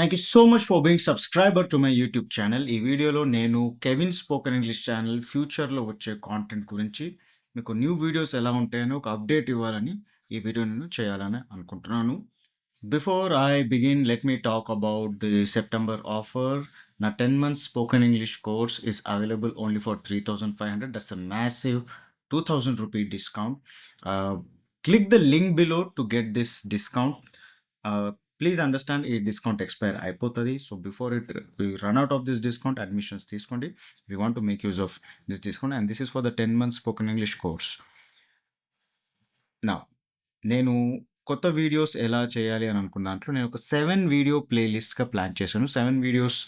Thank you so much for being subscriber to my YouTube channel ఈ వీడియోలో నేను Kevin spoken English channel ఫ్యూచర్లో వచ్చే కాంటెంట్ గురించి మీకు న్యూ వీడియోస్ ఎలా ఉంటాయని ఒక అప్డేట్ ఇవ్వాలని ఈ వీడియో నేను చేయాలని అనుకుంటున్నాను. Before I begin let me talk about the September offer నా ten months spoken English course is available only for three thousand five hundred that's a massive two thousand rupee discount click the link below to get this discount please understand ఈ discount expire అయిపోతుంది. So before it run out of this discount admissions తీసుకోండి. We want to make use of this discount and this is for the ten months spoken English course నా నేను కొత్త videos ఎలా చేయాలి అని అనుకున్న దాంట్లో నేను ఒక సెవెన్ వీడియో ప్లేలిస్ట్గా ప్లాన్ చేశాను. సెవెన్ వీడియోస్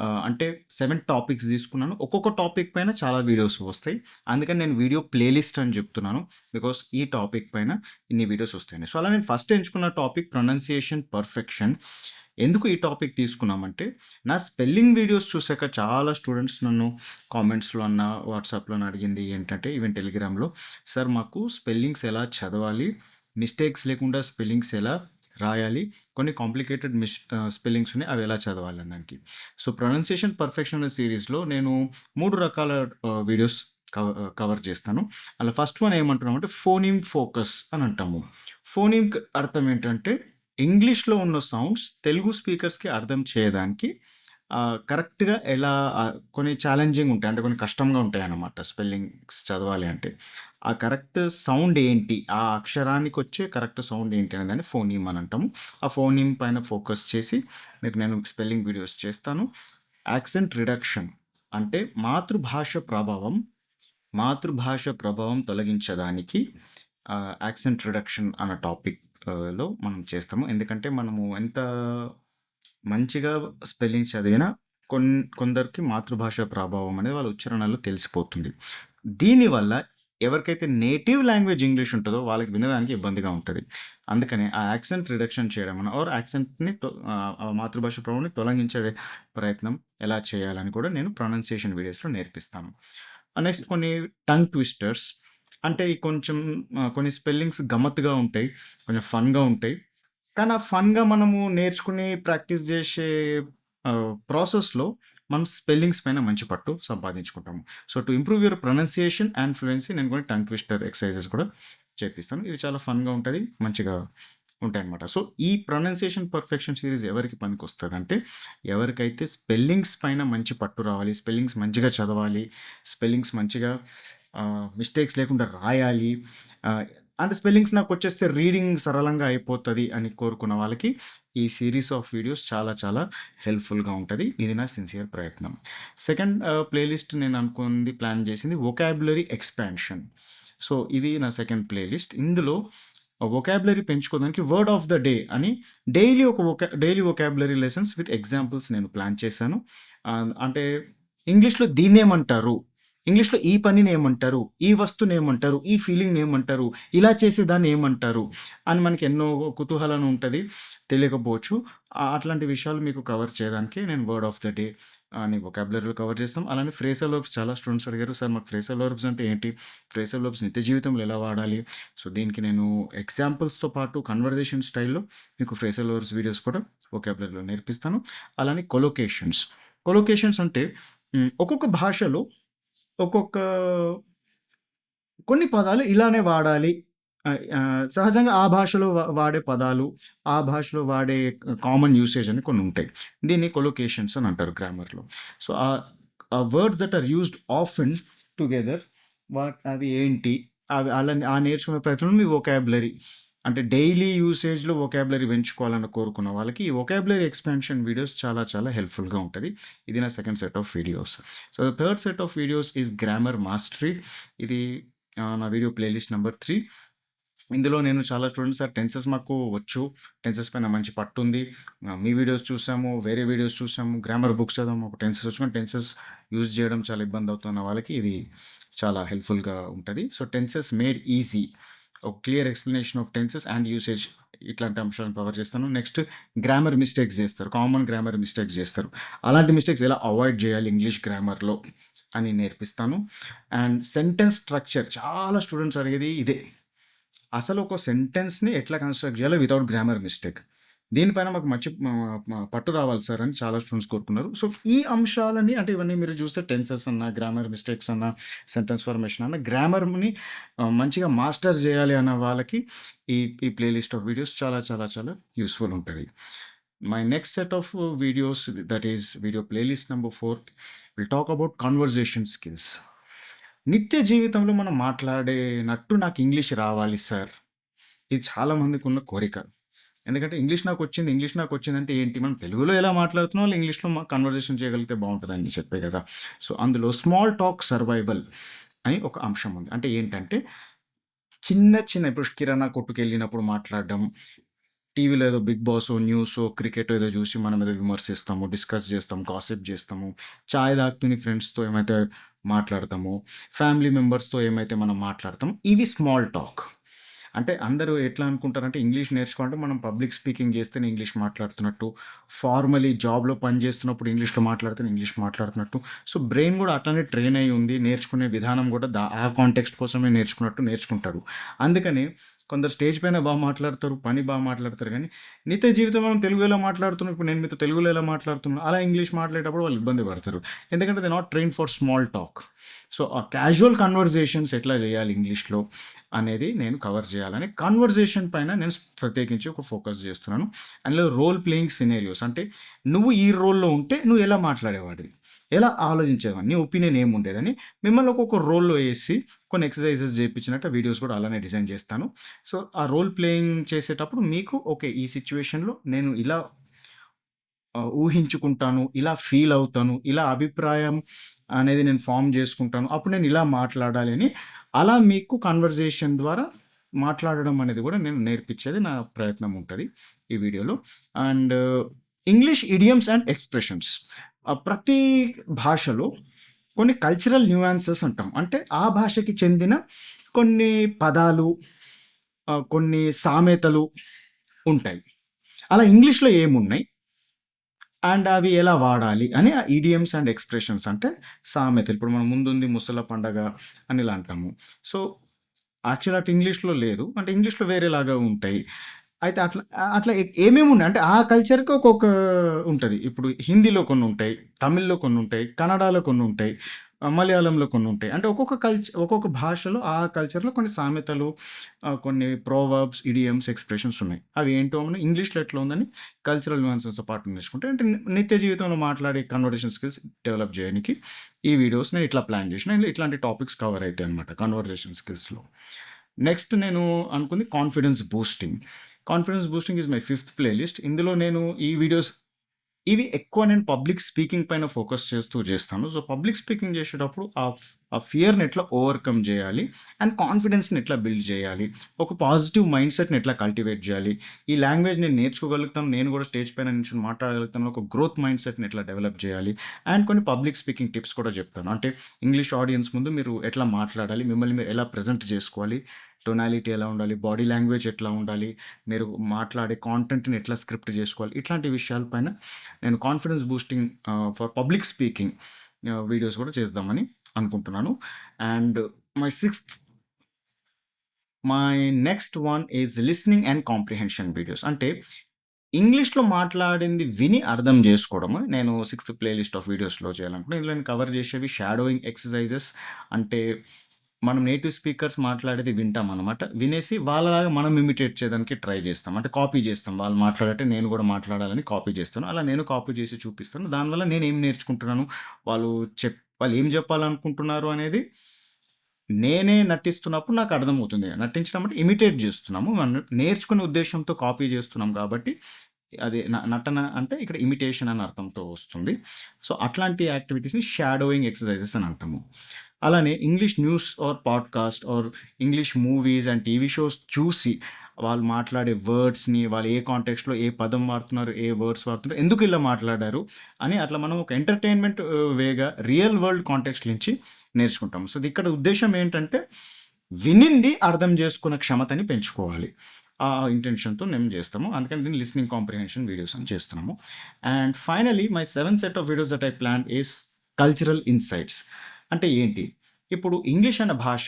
అంటే సెవెన్ టాపిక్స్ తీసుకున్నాను. ఒక్కొక్క టాపిక్ పైన చాలా వీడియోస్ వస్తాయి. అందుకని నేను వీడియో ప్లేలిస్ట్ అని చెప్తున్నాను. బికాస్ ఈ టాపిక్ పైన ఇన్ని వీడియోస్ వస్తాయి సో అలా నేను ఫస్ట్ ఎంచుకున్న టాపిక్ ప్రొనౌన్సియేషన్ పర్ఫెక్షన్. ఎందుకు ఈ టాపిక్ తీసుకున్నామంటే నా స్పెల్లింగ్ వీడియోస్ చూసాక చాలా స్టూడెంట్స్ నన్ను కామెంట్స్లో అన్న వాట్సాప్లో అడిగింది ఏంటంటే ఈవెన్ టెలిగ్రామ్లో సార్ మాకు స్పెల్లింగ్స్ ఎలా చదవాలి? మిస్టేక్స్ లేకుండా స్పెల్లింగ్స్ ఎలా రాయాలి. కొన్ని కాంప్లికేటెడ్ మిస్ స్పెల్లింగ్స్ ఉన్నాయి. అవి ఎలా చదవాలి అన్నానికి సో ప్రొనౌన్సియేషన్ పర్ఫెక్షన్ సిరీస్లో నేను మూడు రకాల వీడియోస్ కవర్ కవర్ చేస్తాను. అలా ఫస్ట్ వన్ ఏమంటున్నాం అంటే ఫోనిమ్ ఫోకస్ అని అంటాము. ఫోనిమ్ అర్థం ఏంటంటే ఇంగ్లీష్లో ఉన్న సౌండ్స్ తెలుగు స్పీకర్స్కి అర్థం చేయడానికి కరెక్ట్గా ఎలా కొన్ని ఛాలెంజింగ్ ఉంటాయి. అంటే కొన్ని కష్టంగా ఉంటాయి అన్నమాట స్పెల్లింగ్స్ చదవాలి అంటే. ఆ కరెక్ట్ సౌండ్ ఏంటి? ఆ అక్షరానికి వచ్చే కరెక్ట్ సౌండ్ ఏంటి అనే దాన్ని ఫోనీమ్ అని అంటాము. ఆ ఫోనీమ్ పైన ఫోకస్ చేసి మీకు నేను స్పెల్లింగ్ వీడియోస్ చేస్తాను. యాక్సెంట్ రిడక్షన్ అంటే మాతృభాష ప్రభావం మాతృభాష ప్రభావం తొలగించడానికి యాక్సెంట్ రిడక్షన్ అన్న టాపిక్లో మనం చేస్తాము. ఎందుకంటే మనము ఎంత మంచిగా స్పెల్లింగ్ చదివినా కొన్ కొందరికి మాతృభాష ప్రభావం అనేది వాళ్ళ ఉచ్చారణలో తెలిసిపోతుంది. దీనివల్ల ఎవరికైతే నేటివ్ లాంగ్వేజ్ ఇంగ్లీష్ ఉంటుందో వాళ్ళకి వినడానికి ఇబ్బందిగా ఉంటుంది. అందుకని ఆ యాక్సెంట్ రిడక్షన్ చేయడం అన్న ఆర్ యాక్సెంట్ని మాతృభాష ప్రభావాన్ని తొలగించే ప్రయత్నం ఎలా చేయాలని కూడా నేను ప్రొనౌన్సియేషన్ వీడియోస్లో నేర్పిస్తాను. నెక్స్ట్ కొన్ని టంగ్ ట్విస్టర్స్. అంటే కొంచెం కొన్ని స్పెల్లింగ్స్ గమ్మత్తుగా ఉంటాయి కొంచెం ఫన్గా ఉంటాయి. కానీ ఆ ఫన్గా మనము నేర్చుకుని ప్రాక్టీస్ చేసే ప్రాసెస్లో మనం స్పెల్లింగ్స్ పైన మంచి పట్టు సంపాదించుకుంటాము. So to improve your pronunciation and fluency నేను కూడా టంగ్ ట్విస్టర్ ఎక్సర్సైజెస్ కూడా చేపిస్తాను. ఇది చాలా ఫన్గా ఉంటుంది మంచిగా ఉంటాయి అనమాట సో ఈ ప్రొనౌన్సియేషన్ పర్ఫెక్షన్ సిరీస్ ఎవరికి పనికి వస్తుంది అంటే ఎవరికైతే స్పెల్లింగ్స్ పైన మంచి పట్టు రావాలి స్పెల్లింగ్స్ మంచిగా చదవాలి స్పెల్లింగ్స్ మంచిగా మిస్టేక్స్ లేకుండా రాయాలి అండ్ అంటే స్పెల్లింగ్స్ నాకు వచ్చేస్తే రీడింగ్ సరళంగా అయిపోతుంది అని కోరుకున్న వాళ్ళకి ఈ సిరీస్ ఆఫ్ వీడియోస్ చాలా చాలా హెల్ప్ఫుల్గా ఉంటుంది. ఇది నా సిన్సియర్ ప్రయత్నం. సెకండ్ ప్లేలిస్ట్ నేను అనుకుంది ప్లాన్ చేసింది వొకాబులరీ ఎక్స్పాన్షన్ సో ఇది నా సెకండ్ ప్లేలిస్ట్. ఇందులో వొకాబులరీ పెంచుకోవడానికి వర్డ్ ఆఫ్ ద డే అని డైలీ ఒక vocab daily vocabulary lessons with examples నేను ప్లాన్ చేశాను. అంటే ఇంగ్లీష్లో దీన్నేమంటారు? ఇంగ్లీష్లో ఈ పనిని ఏమంటారు? ఈ వస్తువుని ఏమంటారు? ఈ ఫీలింగ్ని ఏమంటారు? ఇలా చేసేదాన్ని ఏమంటారు? అని మనకి ఎన్నో కుతూహలం ఉంటుంది. తెలియకపోవచ్చు. అట్లాంటి విషయాలు మీకు కవర్ చేయడానికి నేను వర్డ్ ఆఫ్ ద డే అని వొకాబులరీలో కవర్ చేస్తాం. అలానే ఫ్రేసల్ వర్బ్స్ చాలా స్టూడెంట్స్ అడిగారు. సార్ మాకు ఫ్రేసల్ వర్బ్స్ అంటే ఏంటి? ఫ్రేసల్ వర్బ్స్ నిత్య జీవితంలో ఎలా వాడాలి? సో దీనికి నేను ఎగ్జాంపుల్స్తో పాటు కన్వర్జేషన్ స్టైల్లో మీకు ఫ్రేసల్ వర్బ్స్ వీడియోస్ కూడా వొకాబులరీలో నేర్పిస్తాను. అలానే కొలొకేషన్స్ కొలొకేషన్స్ అంటే ఒక్కొక్క భాషలో ఒక్కొక్క కొన్ని పదాలు ఇలానే వాడాలి. సహజంగా ఆ భాషలో వాడే పదాలు ఆ భాషలో వాడే కామన్ యూసేజ్ అని కొన్ని ఉంటాయి. దీన్ని కొలొకేషన్స్ అని అంటారు గ్రామర్లో సో ఆ words that are used often together what అది ఏంటి? అవి అలా ఆ నేర్చుకునే ప్రయత్నం మీ వొకాబులరీ అంటే డైలీ యూసేజ్లో ఒకాబులరీ పెంచుకోవాలని కోరుకున్న వాళ్ళకి ఈ వొకాబులరీ ఎక్స్పాన్షన్ వీడియోస్ చాలా చాలా హెల్ప్ఫుల్గా ఉంటుంది. ఇది నా second set of videos so the third set of videos is grammar mastery ఇది నా వీడియో ప్లేలిస్ట్ నెంబర్ త్రీ ఇందులో నేను చాలా స్టూడెంట్స్ సార్ టెన్సెస్ మాకు వచ్చు. టెన్సెస్ పైన మంచి పట్టు ఉంది. మీ వీడియోస్ చూసాము వేరే వీడియోస్ చూసాము గ్రామర్ బుక్స్ చదివాము ఒక టెన్సెస్ వచ్చుకొని టెన్సెస్ యూజ్ చేయడం చాలా ఇబ్బంది అవుతున్న వాళ్ళకి ఇది చాలా హెల్ప్ఫుల్గా ఉంటుంది. సో టెన్సెస్ మేడ్ ఈజీ ఒక clear explanation of tenses and usage ఇట్లాంటి అంశాలను కవర్ చేస్తాను. నెక్స్ట్ గ్రామర్ మిస్టేక్స్ చేస్తారు. కామన్ గ్రామర్ మిస్టేక్స్ చేస్తారు. అలాంటి మిస్టేక్స్ ఎలా అవాయిడ్ చేయాలి ఇంగ్లీష్ గ్రామర్లో అని నేర్పిస్తాను. అండ్ సెంటెన్స్ స్ట్రక్చర్ చాలా స్టూడెంట్స్ అడిగేది ఇదే. అసలు ఒక సెంటెన్స్ని ఎట్లా కన్స్ట్రక్ట్ చేయాలి వితౌట్ గ్రామర్ మిస్టేక్ దీనిపైన మాకు మంచి పట్టు రావాలి సార్ అని చాలా స్టూడెంట్స్ కోరుకున్నారు. సో, ఈ అంశాలని అంటే ఇవన్నీ మీరు చూస్తే టెన్సెస్ అన్నా, గ్రామర్ మిస్టేక్స్ అన్నా, సెంటెన్స్ ఫార్మేషన్ అన్న గ్రామర్‌ని మంచిగా మాస్టర్ చేయాలి అన్న వాళ్ళకి ఈ ఈ ప్లేలిస్ట్ ఆఫ్ వీడియోస్ చాలా చాలా చాలా యూస్ఫుల్ ఉంటుంది my next set of videos that is video playlist number 4 will talk about conversation skills. నిత్య జీవితంలో మనం మాట్లాడేనట్టు నాకు ఇంగ్లీష్ రావాలి సార్. ఇది చాలా మందికున్న కోరిక. ఎందుకంటే ఇంగ్లీష్ నాకు వచ్చింది ఇంగ్లీష్ నాకు వచ్చింది అంటే ఏంటి? మనం తెలుగులో ఎలా మాట్లాడుతున్నామో ఇంగ్లీష్‌లో కన్వర్జేషన్ చేయగలిగితే బాగుంటుందని చెప్పే కదా! సో, అందులో స్మాల్ టాక్ సర్వైవల్ అని ఒక అంశం ఉంది. అంటే ఏంటంటే చిన్న చిన్న ఇప్పుడు కిరాణా కొట్టుకెళ్ళినప్పుడు మాట్లాడడం, టీవీలో ఏదో 'బిగ్ బాసో', న్యూస్ క్రికెట్ ఏదో చూసి మనం ఏదో విమర్శిస్తాము, డిస్కస్ చేస్తాం, కాసిప్ చేస్తాము. చాయ్ తాగుతుని ఫ్రెండ్స్‌తో ఏమైతే మాట్లాడతాము ఫ్యామిలీ మెంబర్స్‌తో ఏమైతే మనం మాట్లాడతాము ఇవి స్మాల్ టాక్. అంటే అందరూ ఎట్లా అనుకుంటారంటే ఇంగ్లీష్ నేర్చుకోవాలంటే మనం పబ్లిక్ స్పీకింగ్ చేస్తేనే ఇంగ్లీష్ మాట్లాడుతున్నట్టు, ఫార్మలీ జాబ్‌లో పని చేస్తున్నప్పుడు ఇంగ్లీష్‌లో మాట్లాడితేనే ఇంగ్లీష్ మాట్లాడుతున్నట్టు. సో, బ్రెయిన్ కూడా అట్లనే ట్రైన్ అయ్యి ఉంది. నేర్చుకునే విధానం కూడా దా ఆ కాంటెక్స్ట్ కోసమే నేర్చుకున్నట్టు నేర్చుకుంటారు. అందుకని కొందరు స్టేజ్ పైన బాగా మాట్లాడతారు, పని బాగా మాట్లాడతారు కానీ నిత్య జీవితం మనం తెలుగు ఎలా మాట్లాడుతున్నాం, ఇప్పుడు నేను మీతో తెలుగులో ఎలా మాట్లాడుతున్నాను అలా ఇంగ్లీష్ మాట్లాడేటప్పుడు వాళ్ళు ఇబ్బంది పడతారు. ఎందుకంటే they not train for small talk. So, ఆ క్యాజువల్ కన్వర్జేషన్స్ ఎట్లా చేయాలి ఇంగ్లీష్‌లో అనేది నేను కవర్ చేయాలని కన్వర్జేషన్ పైన నేను ప్రత్యేకించి ఒక ఫోకస్ చేస్తున్నాను. అందులో రోల్ ప్లేయింగ్ సినేరియోస్ అంటే నువ్వు ఈ రోల్‌లో ఉంటే నువ్వు ఎలా మాట్లాడేవాడివి? ఎలా ఆలోచించేవాడిని నీ ఒపీనియన్ ఏముండేదని మిమ్మల్ని ఒక్కొక్క రోల్‌లో వేసి కొన్ని ఎక్సర్‌సైజెస్ చేపించినట్టు వీడియోస్ కూడా అలానే డిజైన్ చేస్తాను. సో, ఆ రోల్ ప్లేయింగ్ చేసేటప్పుడు మీకు ఓకే. ఈ సిచ్యువేషన్లో నేను ఇలా ఊహించుకుంటాను, ఇలా ఫీల్ అవుతాను, ఇలా అభిప్రాయం అనేది నేను ఫామ్ చేసుకుంటాను. అప్పుడు నేను ఇలా మాట్లాడాలి అని అలా మీకు కన్వర్జేషన్ ద్వారా మాట్లాడడం అనేది కూడా నేను నేర్పించేది నా ప్రయత్నం ఉంటుంది ఈ వీడియోలో. And English idioms and expressions. ప్రతి భాషలో కొన్ని కల్చరల్ న్యూయాన్సెస్ అంటాం. అంటే ఆ భాషకి చెందిన కొన్ని పదాలు, కొన్ని సామెతలు ఉంటాయి. అలా ఇంగ్లీష్‌లో ఏమున్నాయి? అండ్ అవి ఎలా వాడాలి అని ఆ ఇడియమ్స్ అండ్ ఎక్స్‌ప్రెషన్స్ అంటే సామెతలు. ఇప్పుడు మనం ముందుంది ముసల పండగ అని ఇలా అంటాము. సో, యాక్చువల్ అటు ఇంగ్లీష్‌లో లేదు. అంటే ఇంగ్లీష్‌లో వేరేలాగా ఉంటాయి. అయితే అట్లా అట్లా ఏమేమి ఉన్నాయి అంటే ఆ కల్చర్‌కి ఒక్కొక్క ఉంటుంది ఇప్పుడు హిందీలో కొన్ని ఉంటాయి, తమిళ్‌లో కొన్ని ఉంటాయి, కన్నడలో కొన్ని ఉంటాయి, మలయాళంలో కొన్ని ఉంటాయి. అంటే ఒక్కొక్క కల్చర్ ఒక్కొక్క భాషలో ఆ కల్చర్‌లో కొన్ని సామెతలు, కొన్ని ప్రోవర్బ్స్, ఇడియమ్స్, ఎక్స్‌ప్రెషన్స్ ఉన్నాయి. అవి ఏంటో మనం ఇంగ్లీష్‌లో ఎట్లా ఉందని కల్చరల్ న్యూన్సెస్తో పాటు నేర్చుకుంటే అంటే నిత్య జీవితంలో మాట్లాడే కన్వర్జేషన్ స్కిల్స్ డెవలప్ చేయడానికి ఈ వీడియోస్ నేను ఇట్లా ప్లాన్ చేసిన. ఇట్లాంటి టాపిక్స్ కవర్ అవుతాయి అనమాట కన్వర్జేషన్ స్కిల్స్‌లో. నెక్స్ట్ నేను అనుకుంది confidence boosting. Confidence boosting is my fifth playlist ఇందులో నేను ఈ వీడియోస్ ఇవి ఎక్కువ నేను పబ్లిక్ స్పీకింగ్ పైన ఫోకస్ చేస్తూ చేస్తాను. సో, పబ్లిక్ స్పీకింగ్ చేసేటప్పుడు ఆ ఆ ఫియర్‌ని ఎట్లా ఓవర్‌కమ్ చేయాలి అండ్ కాన్ఫిడెన్స్‌ని ఎట్లా బిల్డ్ చేయాలి? ఒక పాజిటివ్ మైండ్ సెట్ని ఎట్లా కల్టివేట్ చేయాలి? ఈ లాంగ్వేజ్ నేను నేర్చుకోగలుగుతాను. నేను కూడా స్టేజ్ పైన నుంచి మాట్లాడగలుగుతాను. ఒక గ్రోత్ మైండ్ సెట్ని ఎట్లా డెవలప్ చేయాలి? అండ్ కొన్ని పబ్లిక్ స్పీకింగ్ టిప్స్ కూడా చెప్తాను. అంటే ఇంగ్లీష్ ఆడియన్స్ ముందు మీరు ఎట్లా మాట్లాడాలి? మిమ్మల్ని మీరు ఎలా ప్రెజెంట్ చేసుకోవాలి? టొనాలిటీ ఎలా ఉండాలి? బాడీ లాంగ్వేజ్ ఎట్లా ఉండాలి? మీరు మాట్లాడే కాంటెంట్‌ని ఎట్లా స్క్రిప్ట్ చేసుకోవాలి? ఇట్లాంటి విషయాలపైన నేను confidence boosting for public speaking videos కూడా చేద్దామని అనుకుంటున్నాను. And my sixth my next one is listening and comprehension videos. అంటే ఇంగ్లీష్‌లో మాట్లాడింది విని అర్థం చేసుకోవడము నేను సిక్స్త్ ప్లేలిస్ట్ ఆఫ్ వీడియోస్‌లో చేయాలనుకుంటున్నాను ఇందులో నేను కవర్ చేసేవి షాడోయింగ్ ఎక్సర్‌సైజెస్ అంటే మనం నేటివ్ స్పీకర్స్ మాట్లాడేది వింటాం అనమాట వినేసి వాళ్ళలాగా మనం ఇమిటేట్ చేయడానికి ట్రై చేస్తాం. అంటే కాపీ చేస్తాం. వాళ్ళు మాట్లాడటే నేను కూడా మాట్లాడాలని కాపీ చేస్తాను. అలా నేను కాపీ చేసి చూపిస్తాను. దానివల్ల ఏం నేర్చుకుంటున్నాను? వాళ్ళు చెప్ వాళ్ళు ఏం చెప్పాలనుకుంటున్నారు అనేది నేనే నటిస్తున్నప్పుడు నాకు అర్థమవుతుంది. నటించడం అంటే ఇమిటేట్ చేస్తున్నాము. మనం నేర్చుకునే ఉద్దేశంతో కాపీ చేస్తున్నాం కాబట్టి అది న నటన అంటే ఇక్కడ ఇమిటేషన్ అనే అర్థంతో వస్తుంది. సో, అట్లాంటి యాక్టివిటీస్‌ని షాడోయింగ్ ఎక్సర్‌సైజెస్ అని అంటాము. అలానే English news or podcast or English movies and TV shows చూసి వాళ్ళు మాట్లాడే వర్డ్స్‌ని వాళ్ళు ఏ కాంటెక్స్ట్‌లో ఏ పదం వాడుతున్నారు? ఏ వర్డ్స్ వాడుతున్నారు? ఎందుకు ఇలా మాట్లాడారు? అని అట్లా మనం ఒక ఎంటర్‌టైన్‌మెంట్ uh, వేగా రియల్ వరల్డ్ కాంటెక్స్ట్ నుంచి నేర్చుకుంటాం. సో, ఇక్కడ ఉద్దేశం ఏంటంటే వినింది అర్థం చేసుకున్న క్షమతని పెంచుకోవాలి. ఆ ఇంటెన్షన్‌తో మేము చేస్తాము. అందుకని దీన్ని లిస్నింగ్ కాంప్రిహెన్షన్ వీడియోస్ అని చేస్తున్నాము. And finally my seven set of videos that I plan is cultural insights. అంటే ఏంటి? ఇప్పుడు ఇంగ్లీష్ అనే భాష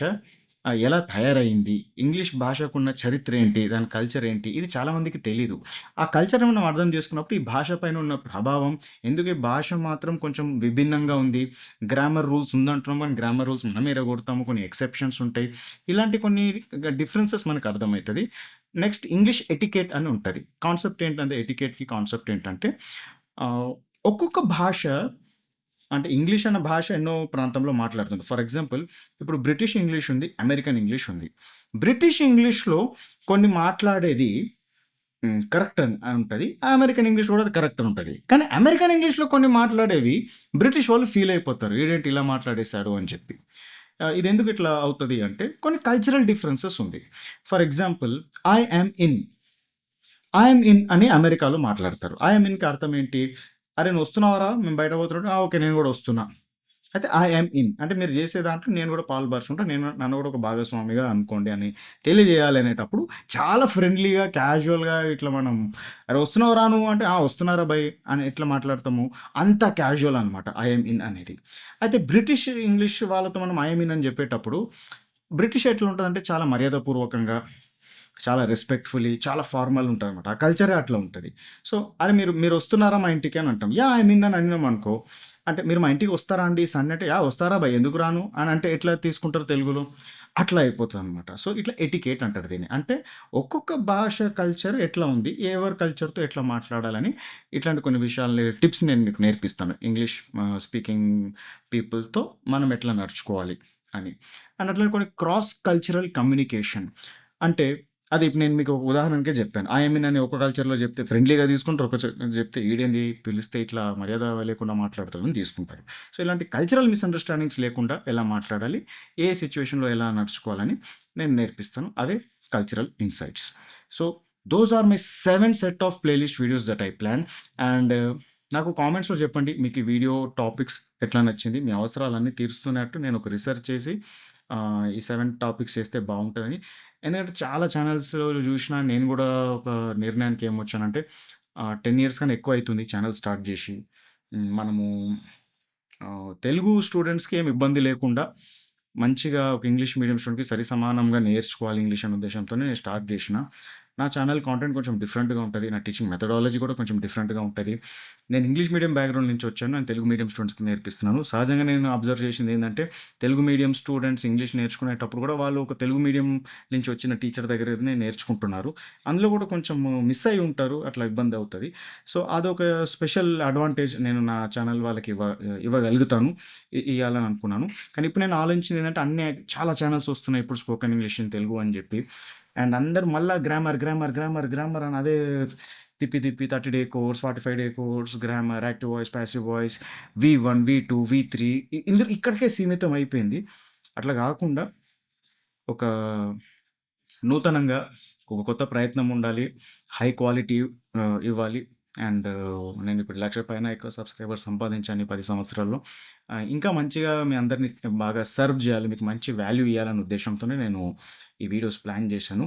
ఎలా తయారైంది ఇంగ్లీష్ భాషకున్న చరిత్ర ఏంటి? దాని కల్చర్ ఏంటి? ఇది చాలామందికి తెలీదు. ఆ కల్చర్ మనం అర్థం చేసుకున్నప్పుడు ఈ భాష పైన ఉన్న ప్రభావం, ఎందుకు భాష మాత్రం కొంచెం విభిన్నంగా ఉంది. గ్రామర్ రూల్స్ ఉందంటున్నాం కానీ గ్రామర్ రూల్స్ మనం ఎరగొడతాము కొన్ని ఎక్సెప్షన్స్ ఉంటాయి. ఇలాంటి కొన్ని డిఫరెన్సెస్ మనకు అర్థమవుతుంది నెక్స్ట్ ఇంగ్లీష్ ఎటికేట్ అని ఉంటుంది కాన్సెప్ట్ ఏంటంటే ఎటికేట్కి కాన్సెప్ట్ ఏంటంటే ఒక్కొక్క భాష అంటే ఇంగ్లీష్ అన్న భాష ఎన్నో ప్రాంతంలో మాట్లాడుతుంది. ఫర్ ఎగ్జాంపుల్ ఇప్పుడు బ్రిటిష్ ఇంగ్లీష్ ఉంది. అమెరికన్ ఇంగ్లీష్ ఉంది. బ్రిటిష్ ఇంగ్లీష్‌లో కొన్ని మాట్లాడేది కరెక్ట్ అని ఉంటుంది అమెరికన్ ఇంగ్లీష్ కూడా అది కరెక్ట్ అని ఉంటుంది కానీ అమెరికన్ ఇంగ్లీష్‌లో కొన్ని మాట్లాడేవి బ్రిటిష్ వాళ్ళు ఫీల్ అయిపోతారు. ఈడేంటి ఇలా మాట్లాడేశాడు అని చెప్పి. ఇది ఎందుకు ఇట్లా అవుతుంది అంటే కొన్ని కల్చరల్ డిఫరెన్సెస్ ఉంది. For example I am in. I in అని అమెరికాలో మాట్లాడతారు. ఐ ఇన్‌కి అర్థం ఏంటి? అరే! నువ్వు వస్తున్నావరా మేము బయట పోతుంటే ఓకే. నేను కూడా వస్తున్నా. అయితే ఐ యామ్ ఇన్ అంటే మీరు చేసే దాంట్లో నేను కూడా పాల్పరుచుంటా నేను నన్ను కూడా ఒక భాగస్వామిగా అనుకోండి అని తెలియజేయాలి అనేటప్పుడు చాలా ఫ్రెండ్లీగా, క్యాజువల్‌గా ఇట్లా మనం అరే! వస్తున్నావురా నువ్వు అంటే ఆ! వస్తున్నారా బై అని ఎట్లా మాట్లాడతాము. అంత క్యాజువల్ అనమాట ఐ ఇన్ అనేది. అయితే బ్రిటిష్ ఇంగ్లీష్ వాళ్ళతో మనం ఐఎమ్ ఇన్ అని చెప్పేటప్పుడు బ్రిటిష్ ఎట్లా ఉంటుందంటే చాలా మర్యాదపూర్వకంగా, చాలా రెస్పెక్ట్‌ఫుల్లీ, చాలా ఫార్మల్ ఉంటారనమాట. ఆ కల్చరే అట్లా ఉంటుంది సో, అరే! మీరు మీరు వస్తున్నారా మా ఇంటికి అని అంటాం. యా ఐ మీన్ అని అన్నాం అనుకో అంటే మీరు మా ఇంటికి వస్తారా అండి సన్ అంటే యా వస్తారా బై ఎందుకు రాను అని అంటే ఎట్లా తీసుకుంటారు తెలుగులో? అట్లా అయిపోతుంది అనమాట సో, ఇట్లా ఎటికేట్ అంటారు దీన్ని. అంటే ఒక్కొక్క భాష కల్చర్ ఎట్లా ఉంది? ఎవరి కల్చర్‌తో ఎట్లా మాట్లాడాలని ఇట్లాంటి కొన్ని విషయాల్ని టిప్స్ నేను మీకు నేర్పిస్తాను. ఇంగ్లీష్ స్పీకింగ్ పీపుల్‌తో మనం ఎట్లా నడుచుకోవాలి అని. అండ్ అట్లాంటి కొన్ని క్రాస్ కల్చరల్ కమ్యూనికేషన్ అంటే అది ఇప్పుడు నేను మీకు ఒక ఉదాహరణకే చెప్పాను. ఐ అని ఒక కల్చర్‌లో చెప్తే ఫ్రెండ్లీగా తీసుకుంటారు. ఒక చెప్తే ఈడేంది పిలిస్తే ఇట్లా మర్యాద లేకుండా మాట్లాడతాడు అని తీసుకుంటారు. సో, ఇలాంటి కల్చరల్ మిస్‌అండర్‌స్టాండింగ్స్ లేకుండా ఎలా మాట్లాడాలి? ఏ సిచ్యువేషన్లో ఎలా నడుచుకోవాలని నేను నేర్పిస్తాను. అవే cultural insights. So, those are my seven set of playlist videos that I plan and నాకు కామెంట్స్‌లో చెప్పండి. మీకు ఈ వీడియో టాపిక్స్ ఎట్లా నచ్చింది? మీ అవసరాలన్నీ తీరుస్తున్నట్టు నేను ఒక రిసర్చ్ చేసి ఈ సెవెన్ టాపిక్స్ చేస్తే బాగుంటుందని ఎందుకంటే చాలా ఛానల్స్ చూసినా నేను కూడా ఒక నిర్ణయానికి ఏమొచ్చానంటే టెన్ ఇయర్స్ కన్నా ఎక్కువ అవుతుంది ఛానల్ స్టార్ట్ చేసి. మనము తెలుగు స్టూడెంట్స్‌కి ఏమి ఇబ్బంది లేకుండా మంచిగా ఒక ఇంగ్లీష్ మీడియం స్టూడెంట్‌కి సరి సమానంగా నేర్చుకోవాలి ఇంగ్లీష్ అనే ఉద్దేశంతోనే నేను స్టార్ట్ చేసిన నా ఛానల్ కాంటెంట్ కొంచెం డిఫరెంట్‌గా ఉంటుంది నా టీచింగ్ మెథడాలజీ కూడా కొంచెం డిఫరెంట్‌గా ఉంటుంది నేను ఇంగ్లీష్ మీడియం బ్యాక్‌గ్రౌండ్ నుంచి వచ్చాను. నేను తెలుగు మీడియం స్టూడెంట్స్‌కి నేర్పిస్తున్నాను. సహజంగా నేను అబ్జర్వ్ చేసింది ఏంటంటే తెలుగు మీడియం స్టూడెంట్స్ ఇంగ్లీష్ నేర్చుకునేటప్పుడు కూడా వాళ్ళు ఒక తెలుగు మీడియం నుంచి వచ్చిన టీచర్ దగ్గరనే నేర్చుకుంటున్నారు. అందులో కూడా కొంచెం మిస్ అయి ఉంటారు. అట్లా ఇబ్బంది అవుతుంది సో, అదొక స్పెషల్ అడ్వాంటేజ్ నేను నా ఛానల్ వాళ్ళకి ఇవ్వ ఇవ్వగలుగుతాను. ఇవ్వాలని అనుకున్నాను. కానీ ఇప్పుడు నేను ఆలోచించింది ఏంటంటే అన్ని చాలా ఛానల్స్ వస్తున్నాయి. ఇప్పుడు స్పోకెన్ ఇంగ్లీష్ ఇన్ తెలుగు అని చెప్పి. అండ్ అందరు మళ్ళా గ్రామర్, గ్రామర్, గ్రామర్, గ్రామర్ అని అదే తిప్పి తిప్పి 30 day course, 45 day course, grammar, active voice, passive voice, V one V two V three ఇందులో ఇక్కడికే సీమితం అయిపోయింది. అట్లా కాకుండా ఒక నూతనంగా ఒక కొత్త ప్రయత్నం ఉండాలి. హై క్వాలిటీ ఇవ్వాలి. అండ్ నేను ఇప్పుడు లక్ష పైన ఎక్కువ సబ్‌స్క్రైబర్స్ సంపాదించాను ఈ 10 సంవత్సరాల్లో. ఇంకా మంచిగా మీ అందరిని బాగా సర్వ్ చేయాలి. మీకు మంచి వాల్యూ ఇవ్వాలనే ఉద్దేశంతోనే నేను ఈ వీడియోస్ ప్లాన్ చేశాను.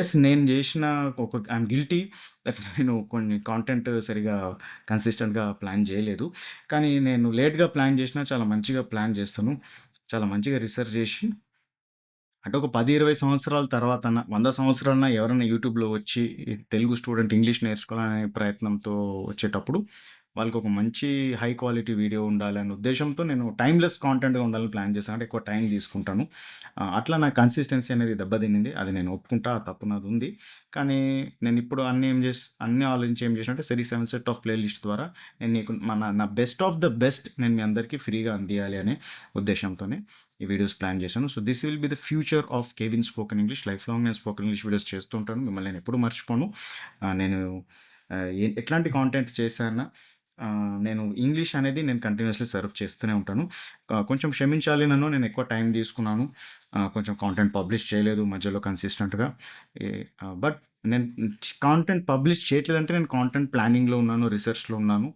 ఎస్ నేను చేసిన ఒక ఐఎమ్ గిల్టీ దట్ నేను కొన్ని కాంటెంట్ సరిగ్గా కన్సిస్టెంట్‌గా ప్లాన్ చేయలేదు. కానీ నేను లేట్‌గా ప్లాన్ చేసినా చాలా మంచిగా ప్లాన్ చేస్తాను. చాలా మంచిగా రీసెర్చ్ చేసి అంటే ఒక పది ఇరవై సంవత్సరాల తర్వాత వంద సంవత్సరాలన్నా ఎవరైనా యూట్యూబ్‌లో వచ్చి తెలుగు స్టూడెంట్ ఇంగ్లీష్ నేర్చుకోవాలనే ప్రయత్నంతో వచ్చేటప్పుడు వాళ్ళకి ఒక మంచి హై క్వాలిటీ వీడియో ఉండాలనే ఉద్దేశంతో నేను టైమ్‌లెస్ కాంటెంట్‌గా ఉండాలని ప్లాన్ చేశాను. అంటే ఎక్కువ టైం తీసుకుంటాను. అట్లా నా కన్సిస్టెన్సీ అనేది దెబ్బతినింది. అది నేను ఒప్పుకుంటా. ఆ తప్పు కానీ నేను ఇప్పుడు అన్ని ఏం చేసి అన్ని ఆలోచించి ఏం చేశానంటే series 7 set of playlist ద్వారా నేను నీకు మన నా బెస్ట్ ఆఫ్ ద బెస్ట్ నేను మీ అందరికీ ఫ్రీగా అందియాలి అనే ఉద్దేశంతోనే ఈ వీడియోస్ ప్లాన్ చేశాను. So, this will be the future of Kevin spoken English. Life long నేను స్పోకెన్ ఇంగ్లీష్ వీడియోస్ చేస్తూ ఉంటాను. మిమ్మల్ని నేను ఎప్పుడు మర్చిపోను. నేను ఎట్లాంటి కాంటెంట్ చేశానా నేను ఇంగ్లీష్ అనేది నేను కంటిన్యూస్లీ సర్వ్ చేస్తూనే ఉంటాను. కొంచెం క్షమించాలి నన్ను. నేను ఎక్కువ టైం తీసుకున్నాను. కొంచెం కాంటెంట్ పబ్లిష్ చేయలేదు మధ్యలో కన్సిస్టెంట్‌గా. బట్ నేను కాంటెంట్ పబ్లిష్ చేయట్లేదంటే నేను కాంటెంట్ ప్లానింగ్‌లో ఉన్నాను. రీసెర్చ్లో ఉన్నాను.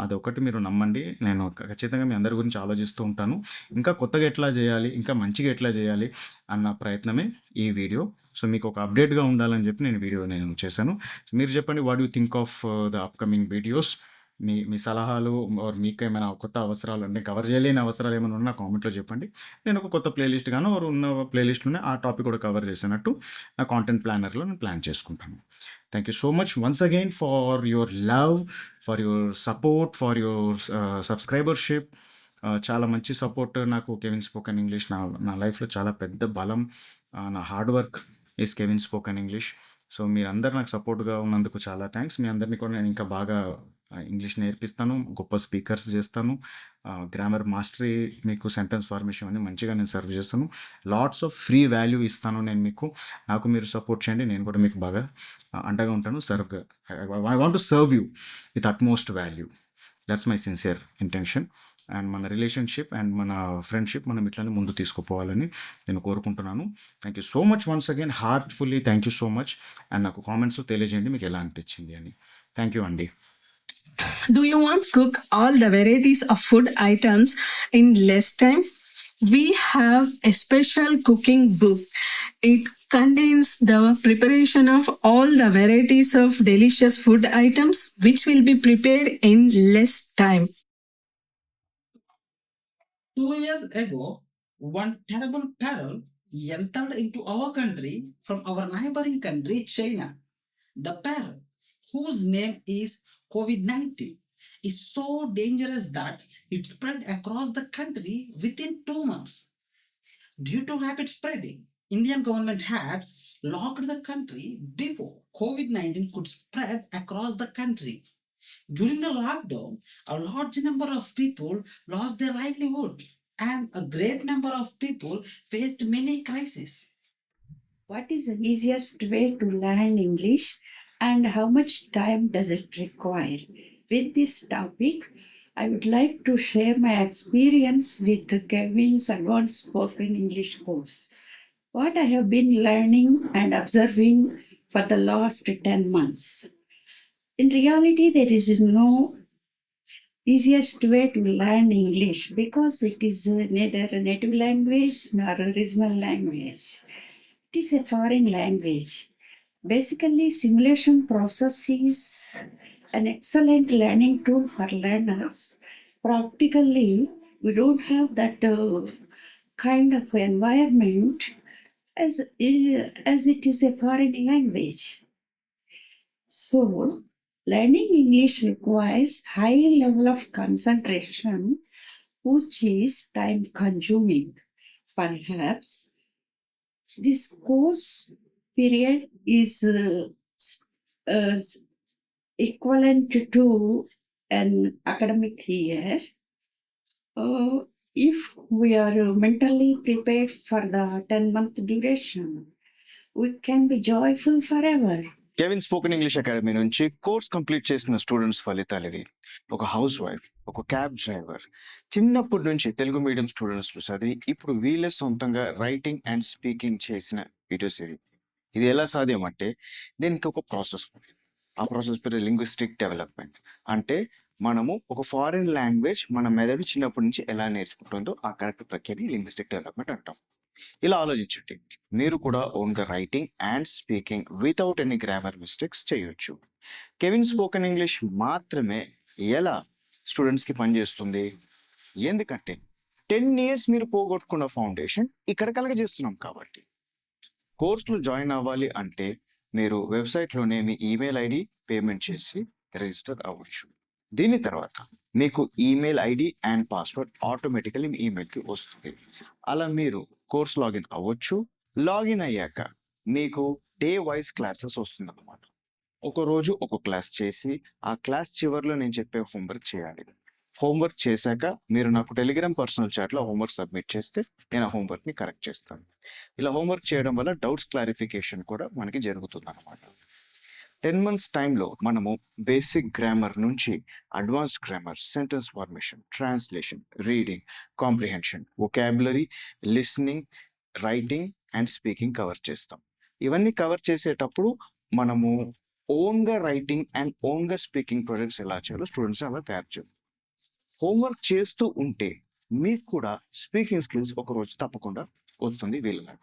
అదొకటి మీరు నమ్మండి. నేను ఖచ్చితంగా మీ అందరి గురించి ఆలోచిస్తూ ఉంటాను. ఇంకా కొత్తగా ఎట్లా చేయాలి? ఇంకా మంచిగా ఎట్లా చేయాలి? అన్న ప్రయత్నమే ఈ వీడియో. సో, మీకు ఒక అప్‌డేట్‌గా ఉండాలని చెప్పి నేను వీడియో నేను చేశాను. మీరు చెప్పండి what you think of the upcoming videos? మీ మీ సలహాలు మీకు ఏమైనా కొత్త అవసరాలు అంటే కవర్ చేయలేని అవసరాలు ఏమైనా ఉన్నా కామెంట్‌లో చెప్పండి. నేను ఒక కొత్త ప్లేలిస్ట్ గాను ఉన్న ప్లేలిస్ట్లోనే ఆ టాపిక్ కూడా కవర్ చేసినట్టు నా కాంటెంట్ ప్లానర్‌లో నేను ప్లాన్ చేసుకుంటాను. Thank you so much once again for your love, for your support, for your subscribership. చాలా మంచి సపోర్ట్ నాకు కెవిన్ స్పోకెన్ ఇంగ్లీష్ నా నా లైఫ్‌లో చాలా పెద్ద బలం. Uh, నా hard work is Kevin spoken English. So, మీరందరూ నాకు సపోర్ట్‌గా ఉన్నందుకు చాలా థ్యాంక్స్ మీ అందరిని కూడా నేను ఇంకా బాగా ఇంగ్లీష్ నేర్పిస్తాను. గొప్ప స్పీకర్స్ చేస్తాను. గ్రామర్ మాస్టరీ మీకు సెంటెన్స్ ఫార్మేషన్ అని మంచిగా నేను సర్వ్ చేస్తాను. లాట్స్ ఆఫ్ ఫ్రీ వాల్యూ ఇస్తాను నేను మీకు. నాకు మీరు సపోర్ట్ చేయండి. నేను కూడా మీకు బాగా అండగా ఉంటాను. సర్వ్‌గా I want to serve you with utmost value. That's my sincere intention. And మన రిలేషన్‌షిప్ అండ్ మన ఫ్రెండ్‌షిప్ మనం ఇట్లానే ముందు తీసుకుపోవాలని నేను కోరుకుంటున్నాను. Thank you so much once again heartfully thank you so much. And నాకు కామెంట్స్ తెలియజేయండి మీకు ఎలా అనిపించింది అని. థ్యాంక్ యూ అండి. Do you want to cook all the varieties of food items in less time? We have a special cooking book. It contains the preparation of all the varieties of delicious food items which will be prepared in less time. Two years ago, one terrible peril entered into our country from our neighboring country, China. The peril, whose name is COVID 19, is so dangerous that it spread across the country within two months. Due to rapid spreading, Indian government had locked the country before COVID-19 could spread across the country. During the lockdown, a large number of people lost their livelihood and a great number of people faced many crises. What is the easiest way to learn English and how much time does it require? With this topic, I would like to share my experience with Kevin's Advanced Spoken English course. What I have been learning and observing for the last 10 months. In reality, there is no easiest way to learn English because it is neither a native language nor a regional language. It is a foreign language. Basically, simulation process is an excellent learning tool for learners. Practically, we don't have that uh, kind of environment as, as it is a foreign language. So, learning English requires high level of concentration, which is time consuming. Perhaps this course period is uh, uh, equivalent to an academic year. Uh, if we are mentally prepared for the 10 month duration, we can be joyful forever. Kevin spoken English academy నుంచి course complete చేసిన students ఫలితాలు ఇవి. ఒక house wife, ఒక cab driver చిన్నప్పటి నుంచి Telugu medium స్టూడెంట్స్‌లో చదివి ఇప్పుడు వీళ్ళే సొంతంగా రైటింగ్ అండ్ స్పీకింగ్ చేసిన వీడియోస్ ఇవి. ఇది ఎలా సాధ్యం అంటే దీనికి ఒక ప్రాసెస్ ఉంది. ఆ ప్రాసెస్ పేరు లింగ్విస్టిక్ డెవలప్‌మెంట్. అంటే మనము ఒక ఫారిన్ లాంగ్వేజ్ మన మెదడు చిన్నప్పటి నుంచి ఎలా నేర్చుకుంటుందో ఆ కరెక్ట్ ప్రక్రియని లింగ్విస్టిక్ డెవలప్‌మెంట్ అంటాం. ఇలా ఆలోచించండి. మీరు కూడా ఓన్‌గా writing and speaking without any grammar mistakes చేయొచ్చు. కెవిన్ స్పోకెన్ ఇంగ్లీష్ మాత్రమే ఎలా స్టూడెంట్స్‌కి పనిచేస్తుంది? ఎందుకంటే 10 ఇయర్స్ మీరు పోగొట్టుకున్న ఫౌండేషన్ ఇక్కడ కలగజేస్తున్నాం కాబట్టి. కోర్స్‌లో జాయిన్ అవ్వాలి అంటే మీరు వెబ్‌సైట్‌లోనే మీ ఈమెయిల్ ఐడీ పేమెంట్ చేసి రిజిస్టర్ అవ్వచ్చు. దీని తర్వాత మీకు email ID and password automatically మీ ఈమెయిల్‌కి వస్తుంది. అలా మీరు కోర్స్ లాగిన్ అవ్వచ్చు. లాగిన్ అయ్యాక మీకు డే వైస్ క్లాసెస్ వస్తుందన్నమాట. ఒకరోజు ఒక క్లాస్ చేసి ఆ క్లాస్ చివర్లో నేను చెప్పే హోంవర్క్ చేయాలి. హోంవర్క్ చేశాక మీరు నాకు టెలిగ్రామ్ పర్సనల్ చాట్‌లో హోంవర్క్ సబ్మిట్ చేస్తే నేను ఆ హోంవర్క్‌ని కరెక్ట్ చేస్తాను. ఇలా హోంవర్క్ చేయడం వల్ల డౌట్స్ క్లారిఫికేషన్ కూడా మనకి జరుగుతుంది అనమాట టెన్ మంత్స్ టైంలో మనము బేసిక్ గ్రామర్ నుంచి advanced grammar, sentence formation, translation, reading, comprehension, vocabulary, listening writing and speaking cover చేస్తాం. ఇవన్నీ కవర్ చేసేటప్పుడు మనము ఓన్‌గా రైటింగ్ అండ్ ఓన్‌గా స్పీకింగ్ ప్రొడక్ట్స్ ఎలా చేయాలో స్టూడెంట్స్‌ని అలా తయారు చేయాలి. హోంవర్క్ చేస్తూ ఉంటే మీకు కూడా స్పీకింగ్ స్కిల్స్ ఒకరోజు తప్పకుండా వస్తుంది వీళ్ళలాగా.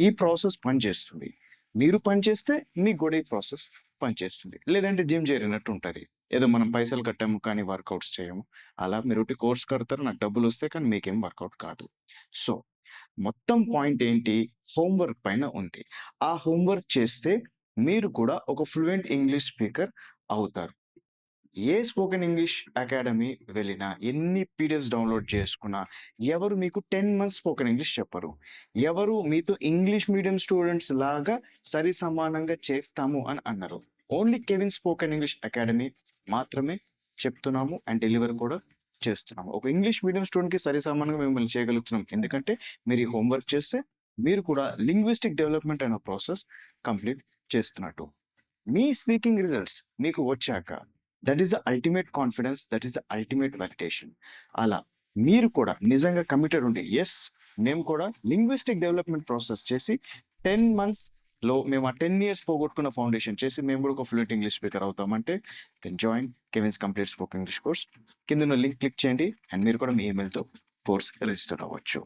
ఈ ప్రాసెస్ పనిచేస్తుంది. మీరు పనిచేస్తే మీకు కూడా ఈ ప్రాసెస్ పనిచేస్తుంది. లేదంటే జిమ్ చేరినట్టు ఉంటుంది ఏదో మనం పైసలు కట్టాము కానీ వర్కౌట్స్ చేయము. అలా మీరు ఒకటి కోర్స్ కడతారు. నాకు డబ్బులు వస్తే కానీ మీకేం వర్కౌట్ కాదు. సో, మొత్తం పాయింట్ ఏంటి? హోంవర్క్ పైన ఉంది. ఆ హోంవర్క్ చేస్తే మీరు కూడా ఒక ఫ్లూయెంట్ ఇంగ్లీష్ స్పీకర్ అవుతారు. ఏ స్పోకెన్ ఇంగ్లీష్ అకాడమీ వెళ్ళినా, ఎన్ని పీడిఎఫ్స్ డౌన్‌లోడ్ చేసుకున్నా, ఎవరు మీకు 10 మంత్స్ స్పోకెన్ ఇంగ్లీష్ చెప్పరు. ఎవరు మీతో ఇంగ్లీష్ మీడియం స్టూడెంట్స్ లాగా సరి సమానంగా చేస్తాము అని అన్నారు only Kevin spoken English academy మాత్రమే చెప్తున్నాము అండ్ డెలివర్ కూడా చేస్తున్నాము. ఒక ఇంగ్లీష్ మీడియం స్టూడెంట్‌కి సరి సమానంగా మిమ్మల్ని చేయగలుగుతున్నాం. ఎందుకంటే మీరు ఈ హోంవర్క్ చేస్తే మీరు కూడా లింగ్విస్టిక్ డెవలప్‌మెంట్ అనే ప్రాసెస్ కంప్లీట్ చేస్తున్నట్టు. మీ స్పీకింగ్ రిజల్ట్స్ మీకు వచ్చాక that is the ultimate confidence. That is the ultimate validation అలా మీరు కూడా నిజంగా కమిటెడ్ ఉండి ఎస్ మేము కూడా లింగ్విస్టిక్ డెవలప్‌మెంట్ ప్రాసెస్ చేసి టెన్ మంత్స్లో మేము ఆ 10 ఇయర్స్ పోగొట్టుకున్న ఫౌండేషన్ చేసి మేము కూడా ఒక fluent English speaker అవుతామంటే then join Kevin's complete spoke English course. కింద లింక్ క్లిక్ చేయండి అండ్ మీరు కూడా మీ ఈమెయిల్‌తో కోర్స్ రిజిస్టర్ అవ్వచ్చు.